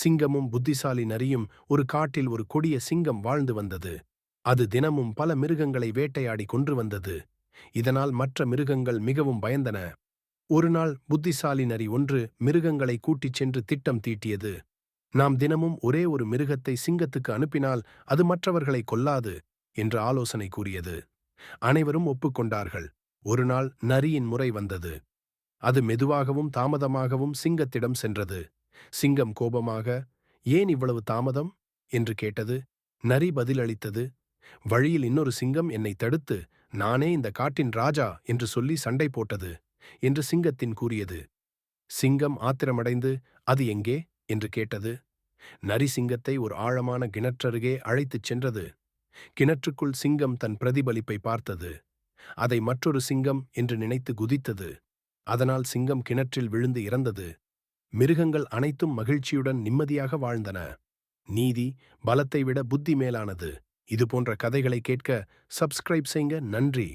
சிங்கமும் புத்திசாலி நரியும் ஒரு காட்டில் ஒரு கொடிய சிங்கம் வாழ்ந்து வந்தது. அது தினமும் பல மிருகங்களை வேட்டையாடி கொன்று வந்தது. இதனால் மற்ற மிருகங்கள் மிகவும் பயந்தன. ஒருநாள் புத்திசாலி நரி ஒன்று மிருகங்களை கூட்டிச் சென்று திட்டம் தீட்டியது. நாம் தினமும் ஒரே ஒரு மிருகத்தை சிங்கத்துக்கு அனுப்பினால் அது மற்றவர்களை கொல்லாது என்று ஆலோசனை கூறியது. அனைவரும் ஒப்புக்கொண்டார்கள். ஒருநாள் நரியின் முறை வந்தது. அது மெதுவாகவும் தாமதமாகவும் சிங்கத்திடம் சென்றது. சிங்கம் கோபமாக ஏன் இவ்வளவு தாமதம்? என்று கேட்டது. நரி பதிலளித்தது. வழியில் இன்னொரு சிங்கம் என்னை தடுத்து நானே இந்த காட்டின் ராஜா என்று சொல்லி சண்டை போட்டது என்று சிங்கத்தின் கூறியது. சிங்கம் ஆத்திரமடைந்து அது எங்கே? என்று கேட்டது. நரி சிங்கத்தை ஒரு ஆழமான கிணற்றருகே அழைத்துச் சென்றது. கிணற்றுக்குள் சிங்கம் தன் பிரதிபலிப்பை பார்த்தது. அதை மற்றொரு சிங்கம் என்று நினைத்து குதித்தது. அதனால் சிங்கம் கிணற்றில் விழுந்து இறந்தது. மிருகங்கள் அனைத்தும் மகிழ்ச்சியுடன் நிம்மதியாக வாழ்ந்தன. நீதி பலத்தை விட புத்தி மேலானது. இதுபோன்ற கதைகளை கேட்க சப்ஸ்கிரைப் செய்யுங்க நன்றி.